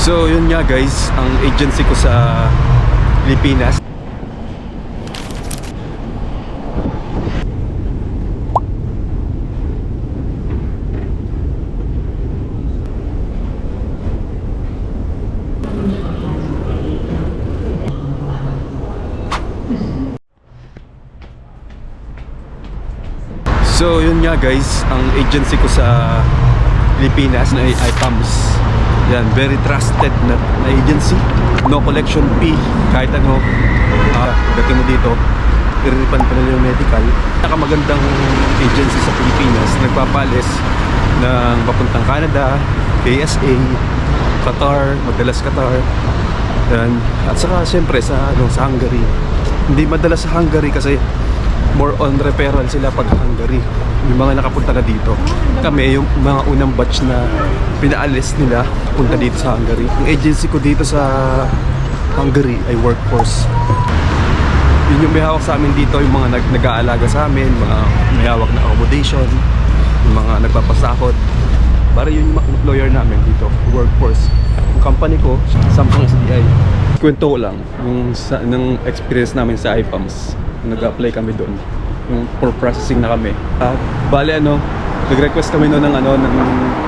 So yun nga guys, ang agency ko sa Pilipinas. So yun nga guys, ang agency ko sa Pilipinas na IPAMS. Yan, very trusted na, na agency. No collection fee, kahit ano. Ah, pagdating mo dito, irinipan pa nila yung medical. Nakamagandang agency sa Pilipinas, nagpapalis ng papuntang Canada, KSA, Qatar, madalas Qatar. Yan. At saka siyempre sa, ano, sa Hungary. Hindi madalas sa Hungary kasi more on referral sila pag Hungary. Yung mga nakapunta na dito. Kami, yung mga unang batch na pinaalis nila punta dito sa Hungary. Yung agency ko dito sa Hungary ay workforce. Yun yung may hawak sa amin dito, yung mga nag nag-aalaga sa amin, mga may hawak na accommodation, yung mga nagpapasahod. Para yun yung employer namin dito, workforce. Yung company ko, Samsung SDI. Kwento lang, yung sa, ng experience namin sa IPAMS. Nag-apply kami doon. Yung for processing na kami. Ah, bale ano, nag-request kami noon ng ano ng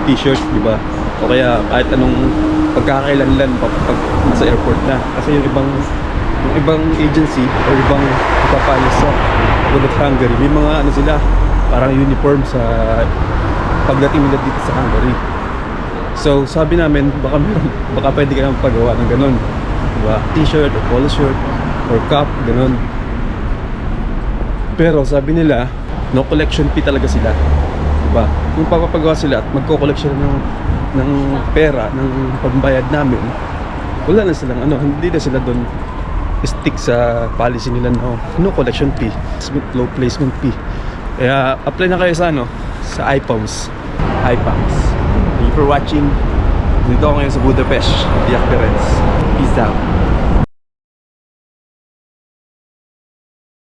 t-shirt, di ba? O kaya kahit anong pagkakailanlan pag, pag nasa airport na. Kasi yung ibang yung ibang agency o ibang ipapalis sa Bullet Hungary, may mga ano sila, parang uniform sa pagdating nila dito sa Hungary. So sabi namin, baka meron, baka pwede ka naman pagawa ng ganun. Diba? T-shirt or polo shirt or cap, ganun. Pero sabi nila, no collection fee talaga sila. Diba? Kung papapagawa sila at magko-collection ng, ng pera, ng pambayad namin, wala na silang ano, hindi na sila doon stick sa policy nila no, no collection fee, low placement fee. Kaya apply na kayo sa ano, sa iPhones. iPhones. Thank you for watching. Dito ako ngayon sa Budapest, Diak Perez. Peace out.